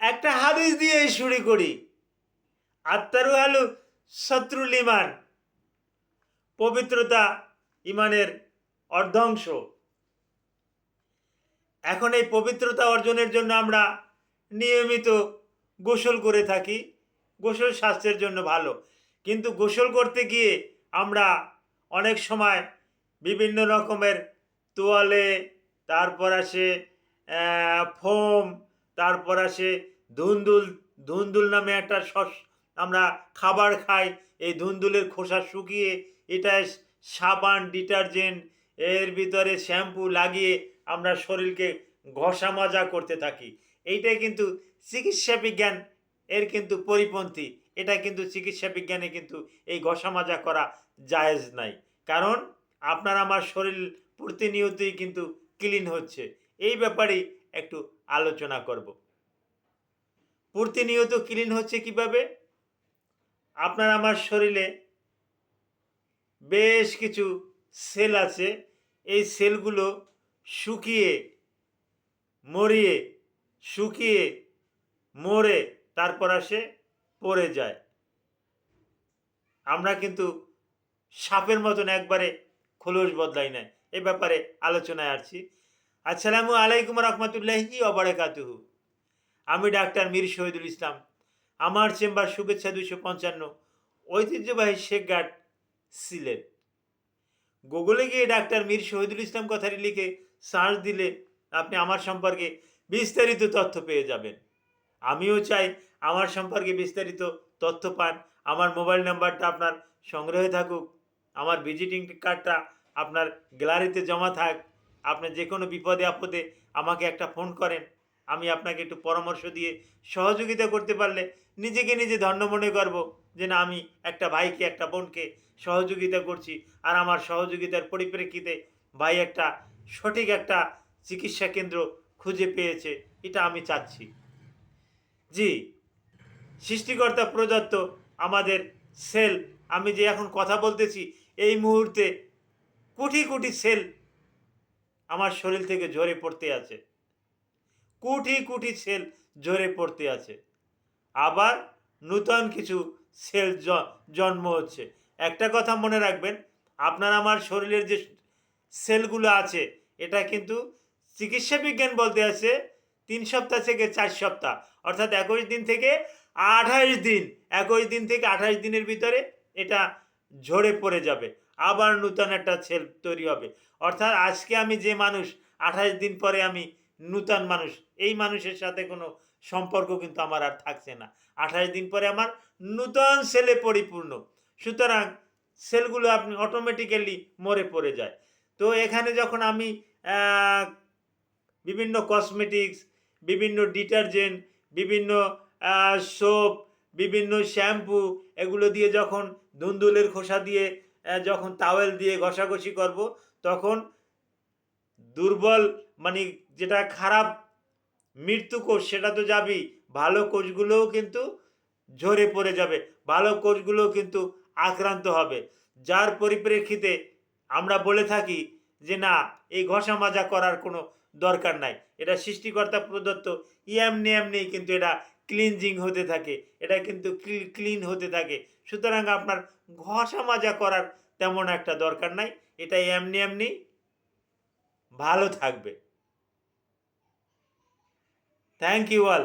একটা হাদিস দিয়ে শুরু করি। আত্মারু আলু শত্রুল ইমান পবিত্রতা ইমানের অর্ধাংশ। এখন এই পবিত্রতা অর্জনের জন্য আমরা নিয়মিত গোসল করে থাকি। গোসল স্বাস্থ্যের জন্য ভালো। কিন্তু গোসল করতে গিয়ে আমরা অনেক সময় বিভিন্ন রকমের তোয়ালে, তারপর আসে ফোম তারপর আসে ধুন্দুল ধুন্দুল নামে একটা শস, আমরা খাবার খাই। এই ধুন্দুলের খোসা শুকিয়ে এটা সাবান, ডিটারজেন্ট, এর ভিতরে শ্যাম্পু লাগিয়ে আমরা শরীরকে ঘষা মাজা করতে থাকি। এইটাই কিন্তু চিকিৎসা বিজ্ঞান, এর কিন্তু পরিপন্থী। এটা কিন্তু চিকিৎসা বিজ্ঞানে কিন্তু এই ঘষা মাজা করা জায়েজ নাই। কারণ আপনার আমার শরীর প্রতিনিয়তই কিন্তু ক্লিন হচ্ছে। এই ব্যাপারে একটু আলোচনা করব। প্রতিনিয়ত ক্লিন হচ্ছে কীভাবে? আপনার আমার শরীরে বেশ কিছু সেল আছে। এই সেলগুলো শুকিয়ে, মরিয়ে, শুকিয়ে, মরে তারপর আসে, পড়ে যায়। আমরা কিন্তু সাপের মতন একবারে খোলস বদলাই না এ ব্যাপারে আলোচনায় আসছি। আসসালামু আলাইকুম রহমতুল্লাহি অবরাকাতুহু আমি ডাক্তার মীর শহীদুল ইসলাম। আমার চেম্বার শুভেচ্ছা দুইশো পঞ্চান্ন। ঐতিহ্যবাহী শেখঘাট সিলেট। গুগলে গিয়ে ডাক্তার মীর শহীদুল ইসলাম কথাটি লিখে সার্চ দিলে আপনি আমার সম্পর্কে বিস্তারিত তথ্য পেয়ে যাবেন। আমিও চাই আমার সম্পর্কে বিস্তারিত তথ্য পান। আমার মোবাইল নাম্বারটা আপনার সংগ্রহে থাকুক। আমার ভিজিটিং কার্ডটা আপনার গ্যালারিতে জমা থাক। আপনি যে কোনো বিপদে আপদে আমাকে একটা ফোন করেন। আমি আপনাকে একটু পরামর্শ দিয়ে সহযোগিতা করতে পারলে নিজেকে নিজে ধন্য মনে করব যে না, আমি একটা ভাইকে, একটা বোনকে সহযোগিতা করছি আর আমার সহযোগিতার পরিপ্রেক্ষিতে ভাই একটা সঠিক একটা চিকিৎসা কেন্দ্র খুঁজে পেয়েছে। এটা আমি চাচ্ছি। জি, সৃষ্টিকর্তা প্রদত্ত আমাদের সেল, আমি যে এখন কথা বলতেছি, এই মুহূর্তে কোটি কোটি সেল আমার শরীর থেকে ঝরে পড়তে আছে। কোটি কোটি সেল ঝরে পড়তে আছে। আবার নূতন কিছু সেল জন্ম হচ্ছে। একটা কথা মনে রাখবেন, আপনার আমার শরীরের যে সেলগুলো আছে, এটা কিন্তু চিকিৎসা বিজ্ঞান বলতে আছে তিন সপ্তাহ থেকে চার সপ্তাহ। অর্থাৎ একুশ দিন থেকে আঠাশ দিন একুশ দিন থেকে আঠাশ দিনের ভিতরে এটা ঝরে পড়ে যাবে। আবার নূতন একটা সেল তৈরি হবে। অর্থাৎ আজকে আমি যে মানুষ, আঠাশ দিন পরে আমি নূতন মানুষ, এই মানুষের সাথে কোনো সম্পর্ক কিন্তু আমার আর থাকছে না। আঠাশ দিন পরে আমার নূতন সেলে পরিপূর্ণ। সুতরাং সেলগুলো আপনি অটোমেটিক্যালি মরে পড়ে যায়। তো এখানে যখন আমি বিভিন্ন কসমেটিক্স বিভিন্ন ডিটারজেন্ট বিভিন্ন সোপ বিভিন্ন শ্যাম্পু এগুলো দিয়ে যখন ধুন্দুলের খোসা দিয়ে যখন তাওয়েল দিয়ে ঘষাঘষি করব তখন দুর্বল মানে যেটা খারাপ, মৃত্যু কোষ, সেটা তো যাবেই। ভালো কোষগুলোও কিন্তু ঝরে পড়ে যাবে, ভালো কোষগুলোও কিন্তু আক্রান্ত হবে। যার পরিপ্রেক্ষিতে আমরা বলে থাকি যে, না, এই ঘষা মাজা করার কোনো দরকার নাই। এটা সৃষ্টিকর্তা প্রদত্ত এমনি এমনি কিন্তু এটা ক্লিনজিং হতে থাকে, এটা কিন্তু ক্লিন হতে থাকে। সুতরাং আপনার ঘষা মাজা করার তেমন একটা দরকার নাই। এটা এমনি এমনি ভালো থাকবে। Thank you all